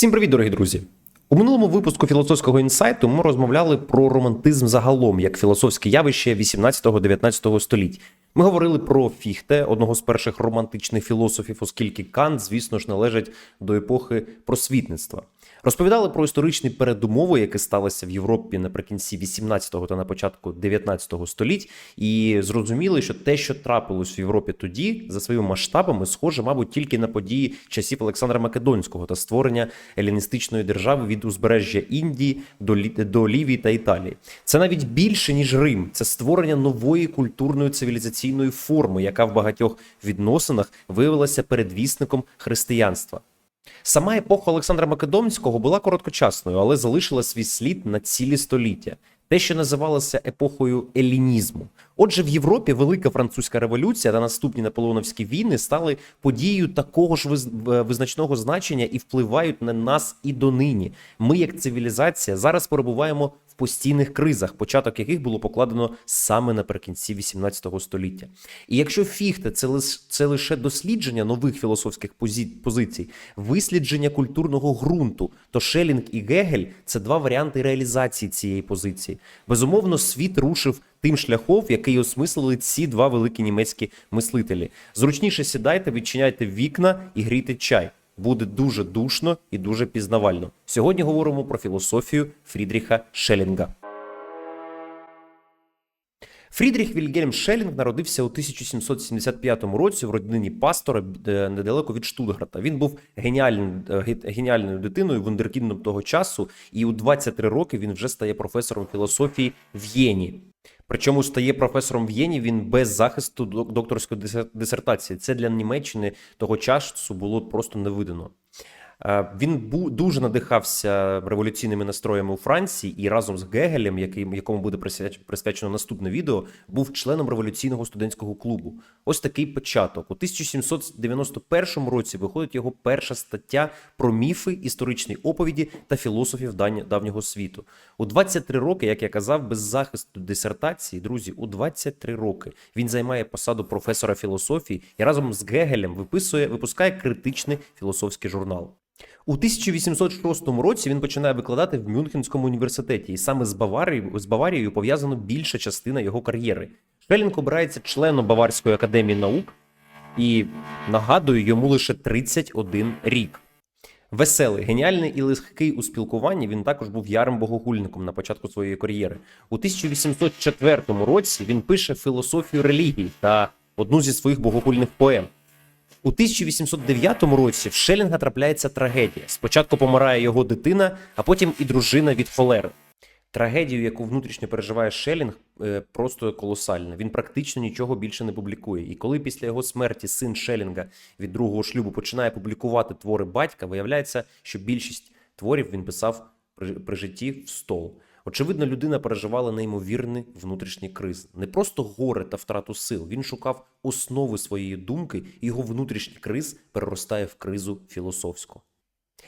Всім привіт, дорогі друзі! У минулому випуску філософського інсайту ми розмовляли про романтизм загалом як філософське явище 18-19 століть. Ми говорили про Фіхте, одного з перших романтичних філософів, оскільки Кант, звісно ж, належить до епохи просвітництва. Розповідали про історичні передумови, які сталися в Європі наприкінці 18-го та на початку 19-го століть, і зрозуміли, що те, що трапилось в Європі тоді, за своїми масштабами, схоже, мабуть, тільки на події часів Олександра Македонського та створення еліністичної держави від узбережжя Індії до, Лі- до Лівії та Італії. Це навіть більше ніж Рим. Це створення нової культурної цивілізаційної форми, яка в багатьох відносинах виявилася передвісником християнства. Сама епоха Олександра Македонського була короткочасною, але залишила свій слід на цілі століття. Те, що називалося епохою елінізму. Отже, в Європі Велика Французька революція та наступні наполеоновські війни стали подією такого ж виз- визначного значення і впливають на нас і донині. Ми, як цивілізація, зараз перебуваємо постійних кризах, початок яких було покладено саме наприкінці 18 століття. І якщо Фіхте це лише це лише дослідження нових філософських позицій, вислідження культурного ґрунту, то Шелінг і Гегель це два варіанти реалізації цієї позиції. Безумовно, світ рушив тим шляхом, який осмислили ці два великі німецькі мислителі. Зручніше сідайте, відчиняйте вікна і грійте чай. Буде дуже душно і дуже пізнавально. Сьогодні говоримо про філософію Фрідріха Шелінга. Фрідріх Вільгельм Шелінг народився у 1775 році в родині пастора е, недалеко від Штутгарта. Він був геніальним, е, геніальною дитиною, вундеркіндом того часу, і у 23 роки він вже стає професором філософії в Єні. Причому стає професором в Єні він без захисту док- докторської дисер- дисертації. Це для Німеччини того часу було просто невидано. Е, Він бу- дуже надихався революційними настроями у Франції і разом з Гегелем, який, якому буде присвяч- присвячено наступне відео, був членом революційного студентського клубу. Ось такий початок. У 1791 році виходить його перша стаття про міфи, історичні оповіді та філософів давнього світу. У 23 роки, як я казав, без захисту дисертації, друзі, у 23 роки він займає посаду професора філософії і разом з Гегелем виписує, випускає критичний філософський журнал. У 1806 році він починає викладати в Мюнхенському університеті, і саме з Баварією, з Баварією пов'язана більша частина його кар'єри. Шелінг обирається членом Баварської академії наук, і нагадую, йому лише 31 рік. Веселий, геніальний і легкий у спілкуванні. Він також був ярим богохульником на початку своєї кар'єри. У 1804 році він пише філософію релігії та одну зі своїх богохульних поем. У 1809 році в Шелінга трапляється трагедія. Спочатку помирає його дитина, а потім і дружина від холери. Трагедію, яку внутрішньо переживає Шелінг, е, просто колосальна. Він практично нічого більше не публікує. І коли після його смерті син Шелінга від другого шлюбу починає публікувати твори батька, виявляється, що більшість творів він писав при, при житті в стол. Очевидно, людина переживала неймовірний внутрішній криз, не просто горе та втрату сил. Він шукав основи своєї думки, і його внутрішній криз переростає в кризу філософську.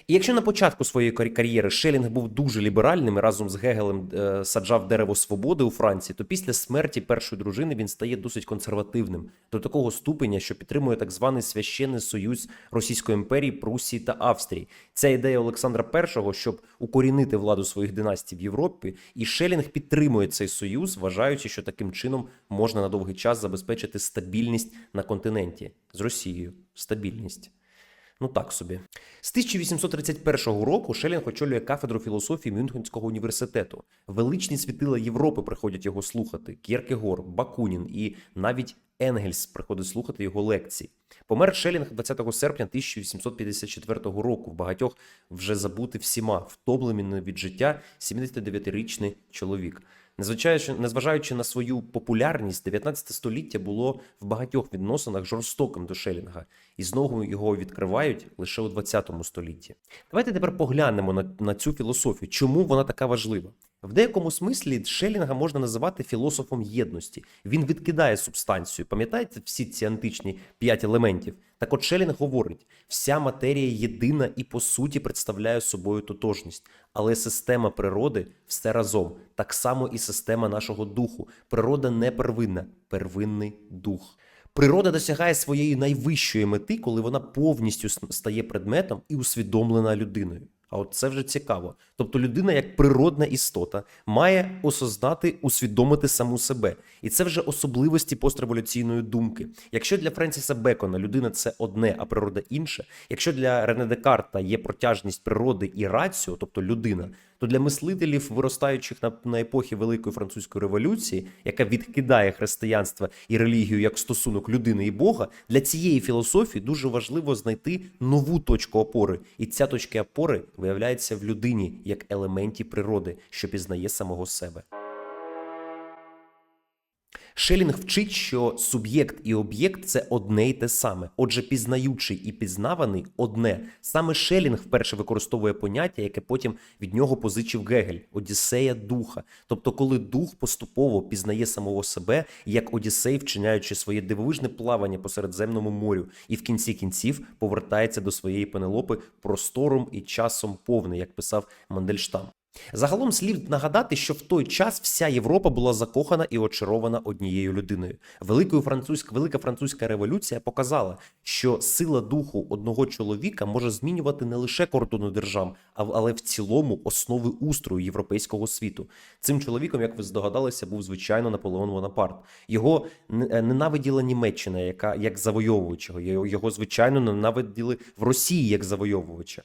І якщо на початку своєї кар'єри- Шелінг був дуже ліберальним і разом з Гегелем е, саджав дерево свободи у Франції, то після смерті першої дружини він стає досить консервативним до такого ступеня, що підтримує так званий священний союз Російської імперії, Прусії та Австрії. Ця ідея Олександра І, щоб укорінити владу своїх династій в Європі, і Шелінг підтримує цей союз, вважаючи, що таким чином можна на довгий час забезпечити стабільність на континенті з Росією. Стабільність. Ну так собі. З 1831 року Шелінг очолює кафедру філософії Мюнхенського університету. Величні світила Європи приходять його слухати: Кєркегор, Бакунін і навіть Енгельс приходить слухати його лекції. Помер Шелінг 20 серпня 1854 року. В багатьох вже забути всіма, втомлений від життя 79-річний чоловік. Незважаючи, незважаючи на свою популярність, 19 століття було в багатьох відносинах жорстоким до Шелінга, і знову його відкривають лише у 20 столітті. Давайте тепер поглянемо на, на цю філософію, чому вона така важлива. В деякому смислі Шелінга можна називати філософом єдності. Він відкидає субстанцію. Пам'ятаєте всі ці античні п'ять елементів? Так от Шелінг говорить: вся матерія єдина і по суті представляє собою тотожність, але система природи все разом, так само і система нашого духу. Природа не первинна, первинний дух. Природа досягає своєї найвищої мети, коли вона повністю стає предметом і усвідомлена людиною. А от це вже цікаво. Тобто людина, як природна істота, має осознати, усвідомити саму себе. І це вже особливості постреволюційної думки. Якщо для Френсіса Бекона людина це одне, а природа інше, якщо для Рене Декарта є протяжність природи і раціо, тобто людина, то для мислителів, виростаючих на, на епохі Великої французької революції, яка відкидає християнство і релігію як стосунок людини і Бога, для цієї філософії дуже важливо знайти нову точку опори. І ця точка опори виявляється в людині як елементі природи, що пізнає самого себе. Шелінг вчить, що суб'єкт і об'єкт це одне й те саме. Отже, пізнаючий і пізнаваний одне. Саме Шелінг вперше використовує поняття, яке потім від нього позичив Гегель Одіссея духа. Тобто, коли дух поступово пізнає самого себе, як Одіссей, вчиняючи своє дивовижне плавання по Середземному морю, і в кінці кінців повертається до своєї Пенелопи простором і часом повне, як писав Мандельштам. Загалом слід нагадати, що в той час вся Європа була закохана і очарована однією людиною. Великою французька велика французька революція показала, що сила духу одного чоловіка може змінювати не лише кордони держав, а- але в цілому основи устрою європейського світу. Цим чоловіком, як ви здогадалися, був звичайно Наполеон Бонапарт. Його е, ненавиділа Німеччина, яка як завойовувачого. Його, його звичайно ненавиділи в Росії як завойовувача.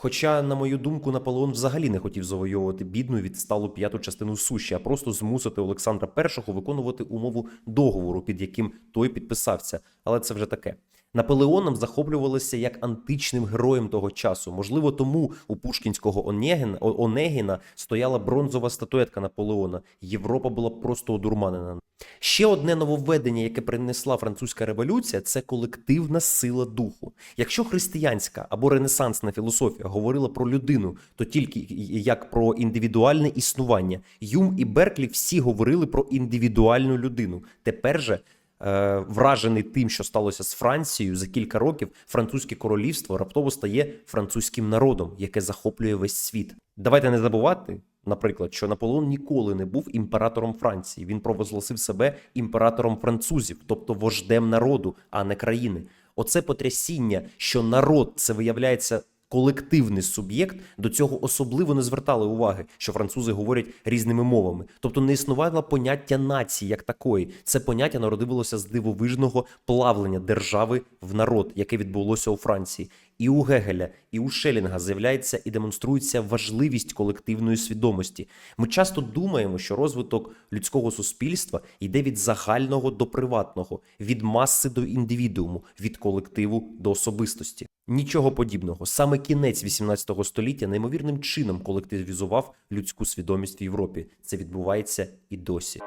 Хоча, на мою думку, Наполеон взагалі не хотів завойовувати бідну відсталу п'яту частину суші, а просто змусити Олександра І виконувати умову договору, під яким той підписався. Але це вже таке. Наполеоном захоплювалися як античним героєм того часу. Можливо, тому у Пушкінського Онегіна, Онегіна стояла бронзова статуетка Наполеона. Європа була просто одурманена. Ще одне нововведення, яке принесла французька революція, це колективна сила духу. Якщо християнська або ренесансна філософія говорила про людину, то тільки як про індивідуальне існування. Юм і Берклі всі говорили про індивідуальну людину. Тепер же. Е, Вражений тим, що сталося з Францією за кілька років, французьке королівство раптово стає французьким народом, яке захоплює весь світ. Давайте не забувати, наприклад, що Наполеон ніколи не був імператором Франції. Він провозгласив себе імператором французів, тобто вождем народу, а не країни. Оце потрясіння, що народ це виявляється. Колективний суб'єкт до цього особливо не звертали уваги, що французи говорять різними мовами. Тобто не існувало поняття нації як такої. Це поняття народилося з дивовижного плавлення держави в народ, яке відбулося у Франції. І у Гегеля, і у Шелінга з'являється і демонструється важливість колективної свідомості. Ми часто думаємо, що розвиток людського суспільства йде від загального до приватного, від маси до індивідууму, від колективу до особистості. Нічого подібного. Саме кінець 18 століття неймовірним чином колективізував людську свідомість в Європі. Це відбувається і досі.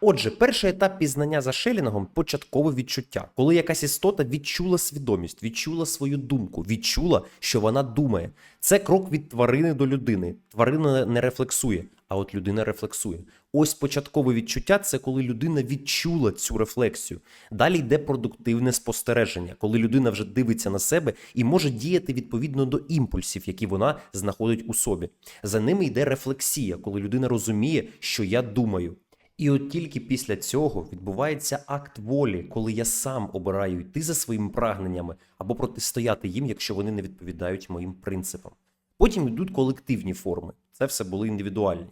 Отже, перший етап пізнання за Шелінгом початкове відчуття, коли якась істота відчула свідомість, відчула свою думку, відчула, що вона думає. Це крок від тварини до людини. Тварина не рефлексує, а от людина рефлексує. Ось початкове відчуття це коли людина відчула цю рефлексію. Далі йде продуктивне спостереження, коли людина вже дивиться на себе і може діяти відповідно до імпульсів, які вона знаходить у собі. За ними йде рефлексія, коли людина розуміє, що я думаю. І от тільки після цього відбувається акт волі, коли я сам обираю йти за своїми прагненнями або протистояти їм, якщо вони не відповідають моїм принципам. Потім йдуть колективні форми. Це все були індивідуальні.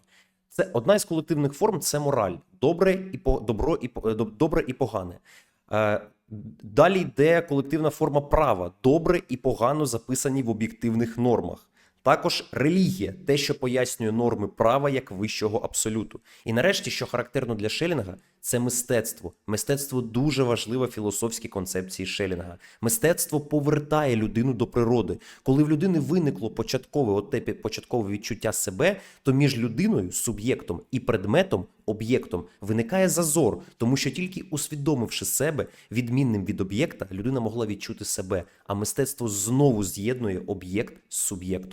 Це одна із колективних форм це мораль. Добре і по добро і е, добре і погане. Е, Далі йде колективна форма права, добре і погано записані в об'єктивних нормах. Також релігія, те, що пояснює норми права як вищого абсолюту. І нарешті, що характерно для Шелінга, це мистецтво. Мистецтво дуже важлива в філософській концепції Шелінга. Мистецтво повертає людину до природи. Коли в людини виникло початкове оте пі- початкове відчуття себе, то між людиною, суб'єктом і предметом, об'єктом виникає зазор, тому що тільки усвідомивши себе відмінним від об'єкта, людина могла відчути себе, а мистецтво знову з'єднує об'єкт з суб'єктом.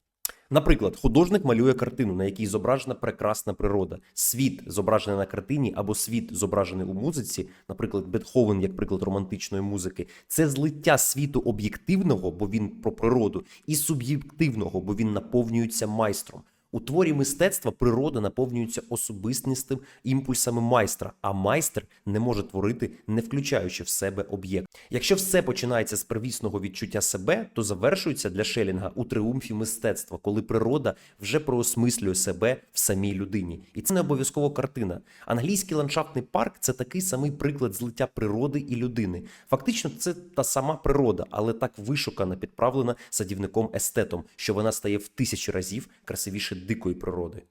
Наприклад, художник малює картину, на якій зображена прекрасна природа. Світ зображений на картині або світ зображений у музиці, наприклад, Бетховен, як приклад романтичної музики, це злиття світу об'єктивного, бо він про природу, і суб'єктивного, бо він наповнюється майстром. У творі мистецтва природа наповнюється особистістим імпульсами майстра, а майстер не може творити, не включаючи в себе об'єкт. Якщо все починається з первісного відчуття себе, то завершується для Шелінга у тріумфі мистецтва, коли природа вже проосмислює себе в самій людині. І це не обов'язково картина. Англійський ландшафтний парк це такий самий приклад злиття природи і людини. Фактично, це та сама природа, але так вишукана, підправлена садівником естетом, що вона стає в тисячі разів красивіше дикої природи.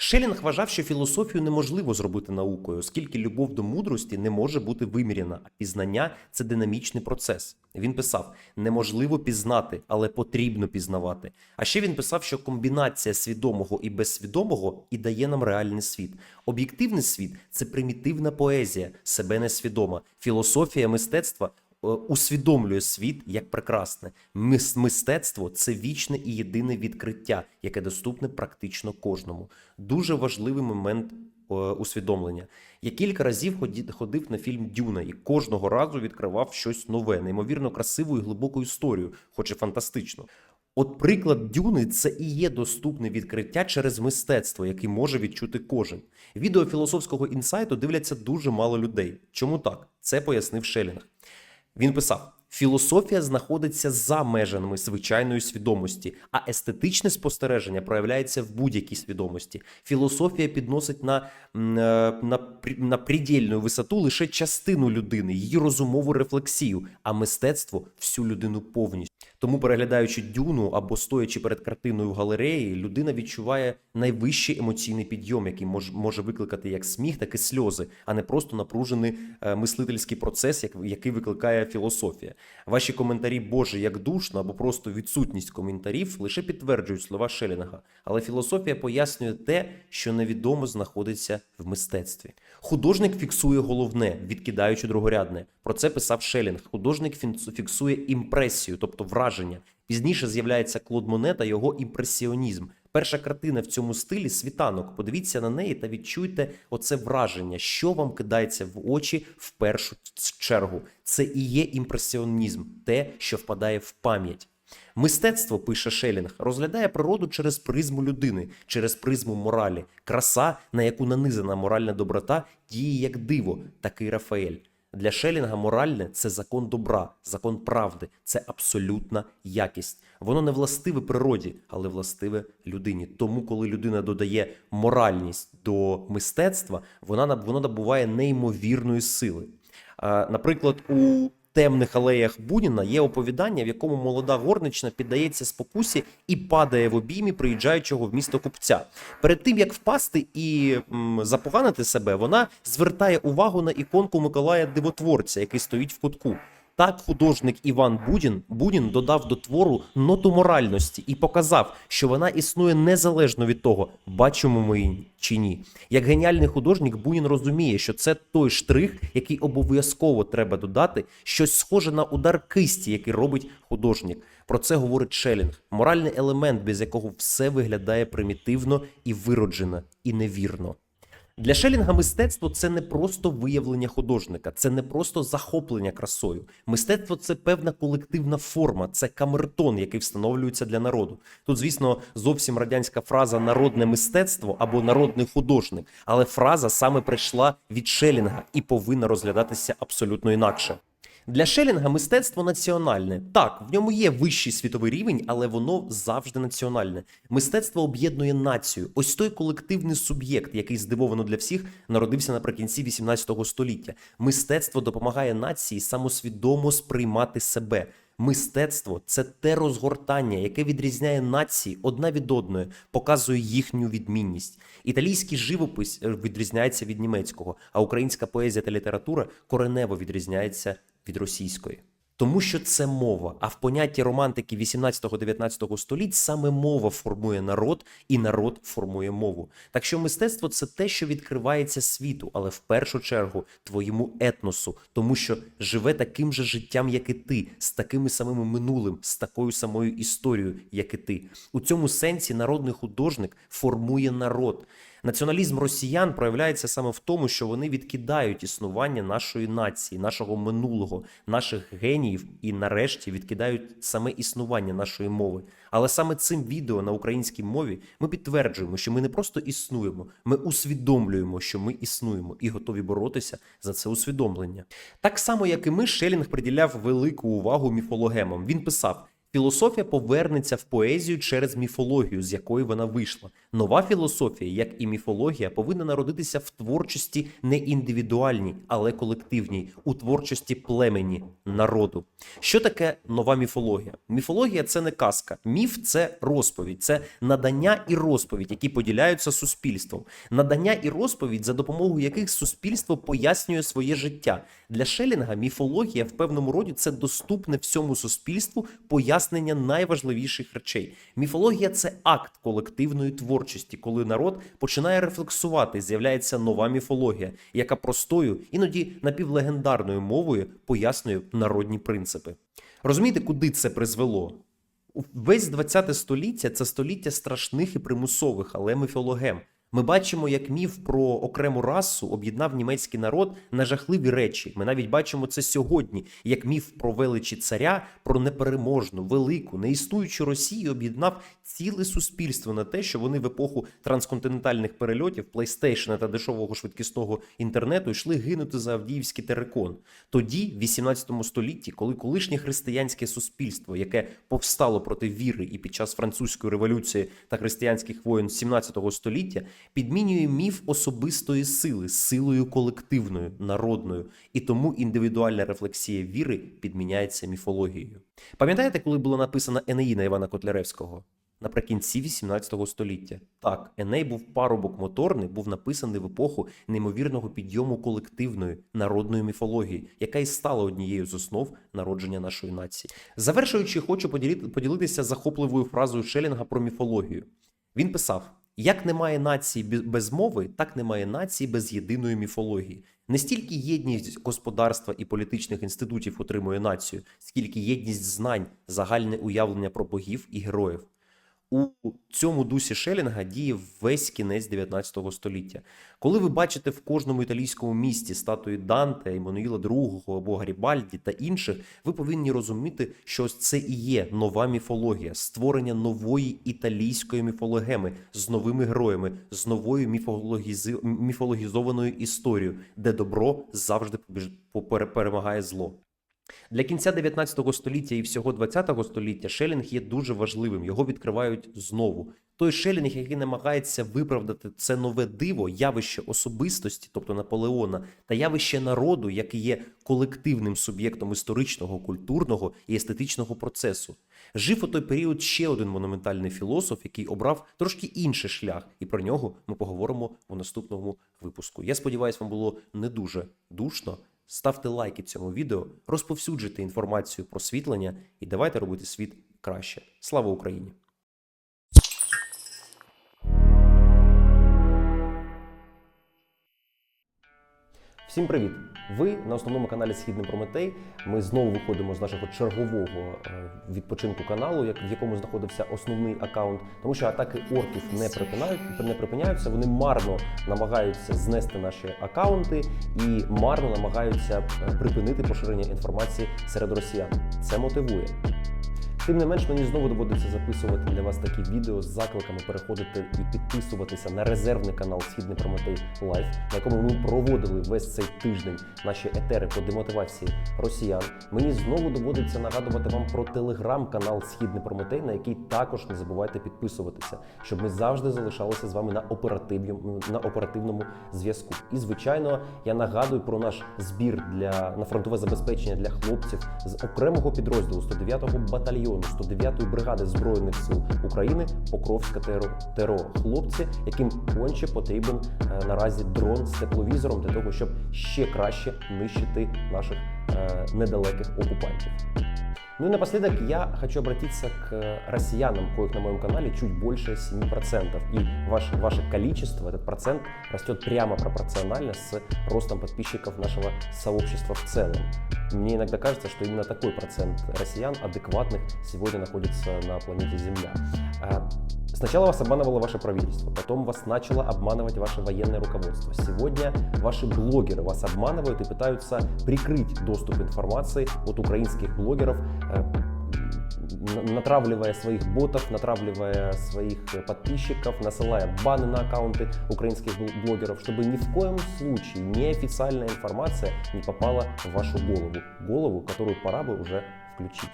Шелінг вважав, що філософію неможливо зробити наукою, оскільки любов до мудрості не може бути виміряна, а пізнання це динамічний процес. Він писав: неможливо пізнати, але потрібно пізнавати. А ще він писав, що комбінація свідомого і безсвідомого і дає нам реальний світ. Об'єктивний світ це примітивна поезія, себе несвідома. Філософія мистецтва усвідомлює світ як прекрасне. Мис- Мистецтво це вічне і єдине відкриття, яке доступне практично кожному. Дуже важливий момент е, усвідомлення. Я кілька разів ходив на фільм Дюна і кожного разу відкривав щось нове, неймовірно красиву і глибоку історію, хоч і фантастично. От приклад Дюни це і є доступне відкриття через мистецтво, яке може відчути кожен. Відео філософського інсайту дивляться дуже мало людей. Чому так? Це пояснив Шелінг. Він писав: філософія знаходиться за межами звичайної свідомості, а естетичне спостереження проявляється в будь-якій свідомості. Філософія підносить на, е, на, прі- на придільну висоту лише частину людини, її розумову рефлексію, а мистецтво всю людину повністю. Тому, переглядаючи дюну або стоячи перед картиною в галереї, людина відчуває найвищий емоційний підйом, який мож, може викликати як сміх, так і сльози, а не просто напружений е, мислительський процес, як, який викликає філософія. Ваші коментарі Боже, як душно, або просто відсутність коментарів лише підтверджують слова Шелінга. Але філософія пояснює те, що невідомо знаходиться в мистецтві. Художник фіксує головне, відкидаючи другорядне. Про це писав Шелінг. Художник фіксує імпресію, тобто враження. Пізніше з'являється Клод Моне та його імпресіонізм. Перша картина в цьому стилі світанок. Подивіться на неї та відчуйте оце враження, що вам кидається в очі в першу чергу. Це і є імпресіонізм, те, що впадає в пам'ять. Мистецтво, пише Шелінг, розглядає природу через призму людини, через призму моралі. Краса, на яку нанизана моральна доброта, діє як диво, такий Рафаель. Для Шелінга моральне це закон добра, закон правди, це абсолютна якість. Воно не властиве природі, але властиве людині. Тому, коли людина додає моральність до мистецтва, вона воно набуває неймовірної сили. Наприклад, у темних алеях Буніна є оповідання, в якому молода горнична піддається спокусі і падає в обіймі приїжджаючого в місто купця. Перед тим як впасти і м, запоганити себе, вона звертає увагу на іконку Миколая Дивотворця, який стоїть в кутку. Так художник Іван Будін Будін додав до твору ноту моральності і показав, що вона існує незалежно від того, бачимо ми її чи ні. Як геніальний художник, Бунін розуміє, що це той штрих, який обов'язково треба додати, щось схоже на удар кисті, який робить художник. Про це говорить Шелінг. Моральний елемент, без якого все виглядає примітивно і вироджено, і невірно. Для Шелінга мистецтво це не просто виявлення художника, це не просто захоплення красою. Мистецтво це певна колективна форма, це камертон, який встановлюється для народу. Тут, звісно, зовсім радянська фраза народне мистецтво або народний художник, але фраза саме прийшла від Шелінга і повинна розглядатися абсолютно інакше. Для Шелінга мистецтво національне. Так, в ньому є вищий світовий рівень, але воно завжди національне. Мистецтво об'єднує націю. Ось той колективний суб'єкт, який здивовано для всіх народився наприкінці 18 століття. Мистецтво допомагає нації самосвідомо сприймати себе. Мистецтво це те розгортання, яке відрізняє нації одна від одної, показує їхню відмінність. Італійський живопис е, відрізняється від німецького, а українська поезія та література коренево відрізняється від російської. Тому що це мова. А в понятті романтики 18-19 століть саме мова формує народ, і народ формує мову. Так що мистецтво це те, що відкривається світу, але в першу чергу твоєму етносу, тому що живе таким же життям, як і ти, з такими самими минулим, з такою самою історією, як і ти. У цьому сенсі народний художник формує народ. Націоналізм росіян проявляється саме в тому, що вони відкидають існування нашої нації, нашого минулого, наших геніїв і нарешті відкидають саме існування нашої мови. Але саме цим відео на українській мові ми підтверджуємо, що ми не просто існуємо, ми усвідомлюємо, що ми існуємо і готові боротися за це усвідомлення. Так само, як і ми, Шелінг приділяв велику увагу міфологемам. Він писав. Філософія повернеться в поезію через міфологію, з якої вона вийшла. Нова філософія, як і міфологія, повинна народитися в творчості не індивідуальній, але колективній, у творчості племені народу. Що таке нова міфологія? Міфологія це не казка. Міф це розповідь, це надання і розповідь, які поділяються суспільством. Надання і розповідь, за допомогою яких суспільство пояснює своє життя. Для Шелінга міфологія в певному роді це доступне всьому суспільству пояснення найважливіших речей. Міфологія це акт колективної творчості, коли народ починає рефлексувати, з'являється нова міфологія, яка простою, іноді напівлегендарною мовою пояснює народні принципи. Розумієте, куди це призвело? Весь 20 століття це століття страшних і примусових, але міфологем. Ми бачимо, як міф про окрему расу об'єднав німецький народ на жахливі речі. Ми навіть бачимо це сьогодні, як міф про величі царя, про непереможну, велику, неіснуючу Росію об'єднав ціле суспільство на те, що вони в епоху трансконтинентальних перельотів, плейстейшена та дешевого швидкісного інтернету йшли гинути за Авдіївський терикон. Тоді, в 18 столітті, коли колишнє християнське суспільство, яке повстало проти віри і під час французької революції та християнських воєн 17 століття підмінює міф особистої сили силою колективною, народною, і тому індивідуальна рефлексія віри підміняється міфологією. Пам'ятаєте, коли була написана Енеїна Івана Котляревського? Наприкінці 18 століття. Так, Еней був парубок моторний, був написаний в епоху неймовірного підйому колективної народної міфології, яка і стала однією з основ народження нашої нації. Завершуючи, хочу поділитися захопливою фразою Шелінга про міфологію. Він писав. Як немає нації без мови, так немає нації без єдиної міфології. Не стільки єдність господарства і політичних інститутів отримує націю, скільки єдність знань, загальне уявлення про богів і героїв. У цьому дусі Шелінга діє весь кінець 19 століття. Коли ви бачите в кожному італійському місті статуї Данте, Еммануїла II або Гарібальді та інших, ви повинні розуміти, що це і є нова міфологія, створення нової італійської міфологеми з новими героями, з новою міфологізи... міфологізованою історією, де добро завжди побіж... перемагає зло. Для кінця 19 століття і всього 20 століття Шелінг є дуже важливим. Його відкривають знову. Той Шелінг, який намагається виправдати це нове диво, явище особистості, тобто Наполеона, та явище народу, який є колективним суб'єктом історичного, культурного і естетичного процесу. Жив у той період ще один монументальний філософ, який обрав трошки інший шлях, і про нього ми поговоримо у наступному випуску. Я сподіваюся, вам було не дуже душно. Ставте лайки цьому відео, розповсюджуйте інформацію про світлення і давайте робити світ краще. Слава Україні! Всім привіт! Ви на основному каналі Східний Прометей. Ми знову виходимо з нашого чергового е, відпочинку каналу, в якому знаходився основний аккаунт, тому що атаки орків не припинають, не припиняються. Вони марно намагаються знести наші аккаунти і марно намагаються е, припинити поширення інформації серед росіян. Це мотивує. Тим не менш, мені знову доводиться записувати для вас такі відео з закликами переходити і підписуватися на резервний канал Східний Прометей Лайф, на якому ми проводили весь цей тиждень наші етери по демотивації росіян. Мені знову доводиться нагадувати вам про телеграм-канал Східний Прометей, на який також не забувайте підписуватися, щоб ми завжди залишалися з вами на оперативному на оперативному зв'язку. І звичайно, я нагадую про наш збір для на фронтове забезпечення для хлопців з окремого підрозділу 109-го батальйону. 109-ї бригади збройних сил України Покровська ТРО. ТРО. хлопці, яким конче потрібен е, наразі дрон з тепловізором для того, щоб ще краще нищити наших е, недалеких окупантів. Ну и напоследок я хочу обратиться к россиянам, коих на моем канале чуть больше 7%. И ваше, ваше количество, этот процент растет прямо пропорционально с ростом подписчиков нашего сообщества в целом. Мне иногда кажется, что именно такой процент россиян адекватных сегодня находится на планете Земля. Сначала вас обманывало ваше правительство, потом вас начало обманывать ваше военное руководство. Сегодня ваши блогеры вас обманывают и пытаются прикрыть доступ информации от украинских блогеров, э, натравливая своих ботов, натравливая своих э, подписчиков, насылая баны на аккаунты украинских бл- блогеров, чтобы ни в коем случае неофициальная информация не попала в вашу голову. Голову, которую пора бы уже включить.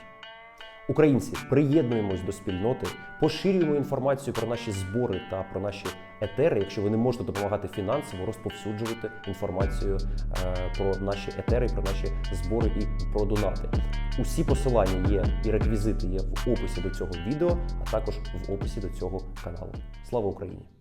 Українці, приєднуємось до спільноти, поширюємо інформацію про наші збори та про наші етери. Якщо ви не можете допомагати фінансово, розповсюджувати інформацію е, про наші етери, про наші збори і про донати. Усі посилання є і реквізити є в описі до цього відео, а також в описі до цього каналу. Слава Україні!